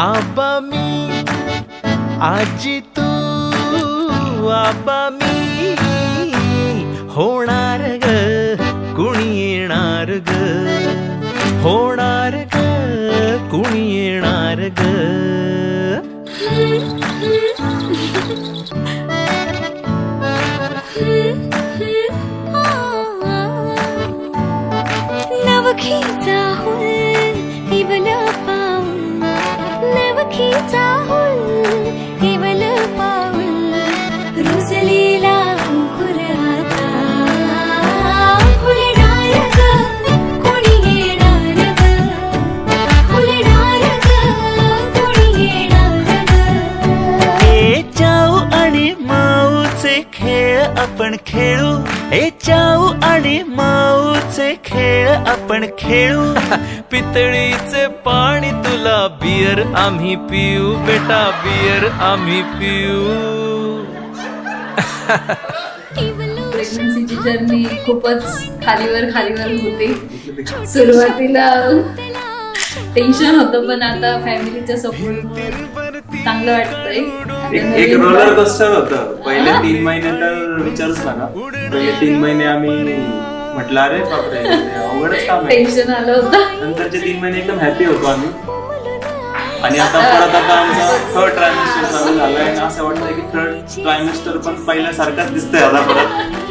आबा मी आजी तू आबा मी. होणार ग कुणी येणार ग? होणार ग कुणी येणार ग? आणि माऊचे खेळ आपण खेळू. ए चाऊ आणि माऊचे खेळ आपण खेळू. पितळीचे पाणी तुला बियर आम्ही पिऊ. बेटा बियर आम्ही पिऊ. प्रेग्नन्सीची जर्नी खूपच खालीवर खालीवर होते. सुरुवातीला टेन्शन होतं पण आता फॅमिलीच्या सपोर्ट चांगलं वाटतंय. एक एक रोलर कोस्टर होतं. पहिले तीन महिने तर विचारूच नका. पहिले तीन महिने आम्ही म्हटलं अरे बापरे अवघडच काम आहे. टेन्शन आलं होतं. नंतरचे तीन महिने एकदम हॅपी होतो आम्ही. आणि आता परत आता आमचा थर्ड ट्रायमेस्टर चालू झालाय आणि असं वाटतंय की थर्ड ट्रायमेस्टर पण पहिल्यासारखाच दिसतंय आता परत.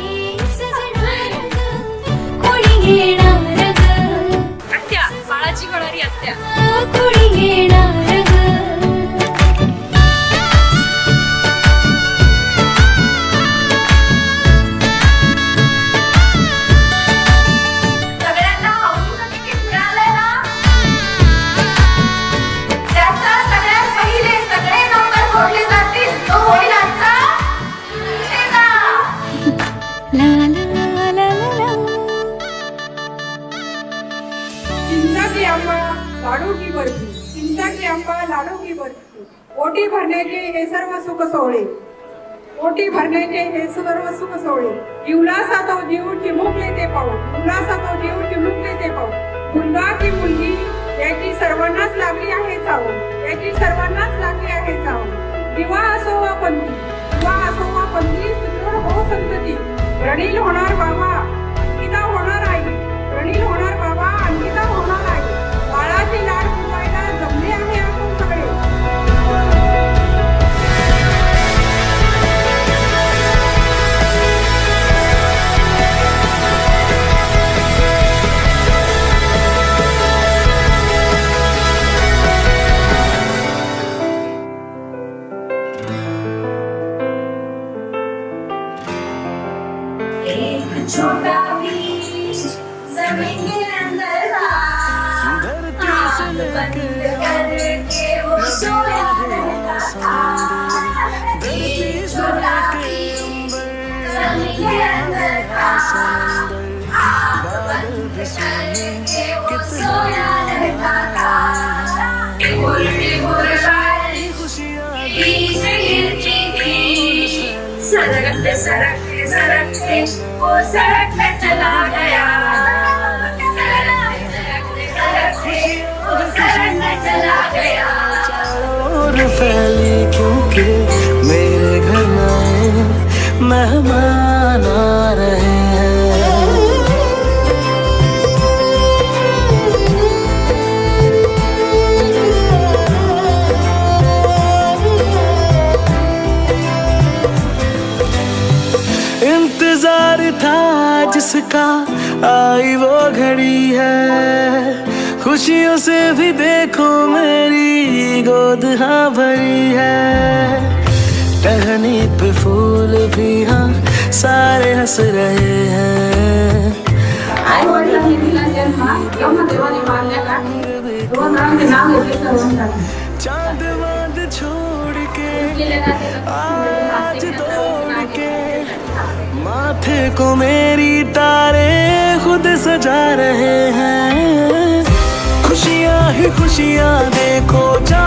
चिंचा की आंबा लाडू की बर्फी चिंचा की आंबा लाडू की बर्फी ओटी भरण्याचे हे सर्व सुख सोहळे ओटी भरण्याचे हे सर्व सुख सोहळे जीवलासा तो जीव चिमुकले ते पाहू जीवलासा तो जीव चिमुकले ते पाहू मुलगा की मुलगी याची सर्वांनाच लागली आहे चाव याची सर्वांनाच लागली आहे चाव दिवा असो वा पंथी दिवा असो वा पंथी सुदृढ हो संतती रणील होणार बाबा अंकिता होणार आई रणील होणार थी सरकते सरकते सरकते वो सरकते चला गया सरकते सरकते वो सरकते चला गया और फैली क्योंकि मेरे घर में मेहमान जिसका आई वो घड़ी है। खुशियों से भी देखो मेरी गोद हाँ भरी है। टहनी पे फूल भी हाँ सारे हंस रहे हैं। आई वडिलांनी दिला जन्म तेव्हा माथे को मेरी तारे खुद सजा रहे हैं। खुशियाँ ही खुशियाँ देखो जा